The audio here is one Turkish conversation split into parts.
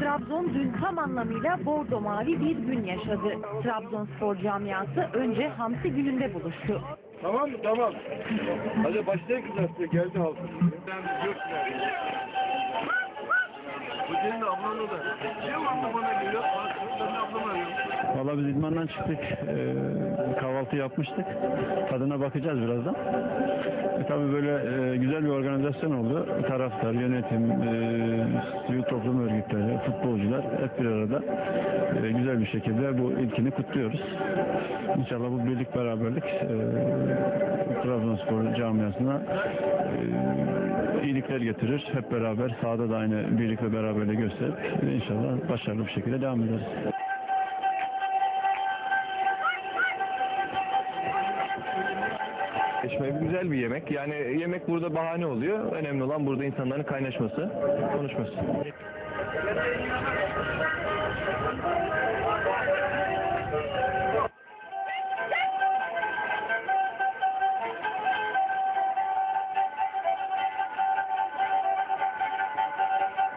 Trabzon dün tam anlamıyla bordo mavi bir gün yaşadı. Trabzonspor camiası önce Hamsi gününde buluştu. Tamam mı? Tamam. Hadi başlayın kızartmaya. Geldi halk. Ben yok yani. Bu senin ablanla da. Niye bana geliyor? Bak, Ben de ablamı arıyorum. Valla biz idmandan çıktık. Ee, kahvaltı yapmıştık. Tadına bakacağız birazdan. E, tabii böyle e, güzel bir organizasyon oldu. Taraftar, yönetim, e, toplum örgütleri, futbolcular hep bir arada e, güzel bir şekilde bu ilkini kutluyoruz. İnşallah bu birlik beraberlik e, Trabzonspor camiasına e, iyilikler getirir. Hep beraber sahada da aynı birlik ve beraberliği gösterip e, inşallah başarılı bir şekilde devam ederiz. Eşme güzel bir yemek. Yani yemek burada bahane oluyor. Önemli olan burada insanların kaynaşması, konuşması.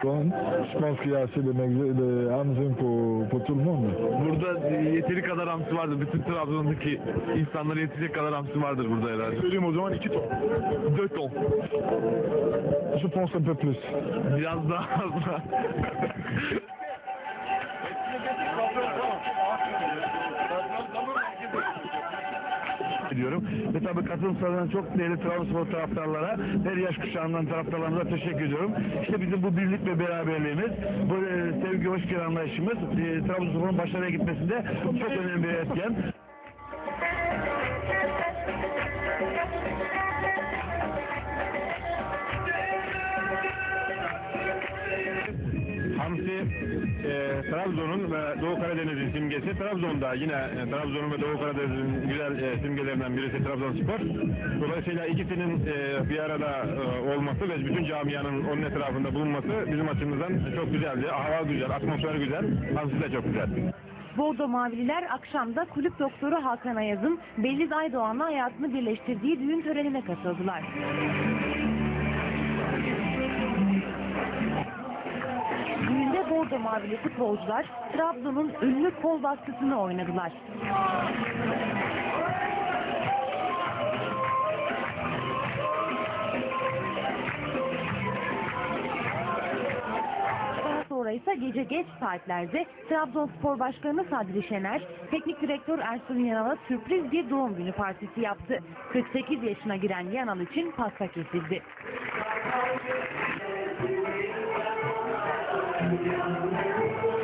Je pense qu'il y a assez de, de Hamzin pour, pour tout le monde. Burada yeteri kadar hamsi vardır. Bütün Trabzon'daki insanlara yetecek kadar hamsi vardır burada herhalde. Söyleyeyim o zaman iki ton. 4 ton. Je pense un peu plus. Biraz daha fazla. Ediyorum. Ve tabii katılım sağlayan çok değerli Trabzonspor taraftarlara, her yaş kuşağından taraftarlarımıza teşekkür ediyorum. İşte bizim bu birlik ve beraberliğimiz, bu e, sevgi, hoşgörü anlayışımız e, Trabzonspor'un başarıya gitmesinde çok önemli bir etken. E, Trabzon'un ve Doğu Karadeniz'in simgesi. Trabzon'da yine e, Trabzon'un ve Doğu Karadeniz'in güzel e, simgelerinden birisi Trabzonspor. Dolayısıyla ikisinin e, bir arada e, olması ve bütün camianın onun etrafında bulunması bizim açımızdan çok güzeldi. Hava güzel, atmosfer güzel, Hamsi de çok güzel. Bordo Mavililer akşamda kulüp doktoru Hakan Ayaz'ın Belliz Aydoğan'la hayatını birleştirdiği düğün törenine katıldılar. Bordo Mavili futbolcular Trabzon'un ünlü kol baskısını oynadılar. Sonra ise gece geç saatlerde Trabzonspor Başkanı Sadri Şener, Teknik Direktör Ersun Yanal'a sürpriz bir doğum günü partisi yaptı. 48 yaşına giren Yanal için pasta kesildi. Thank you.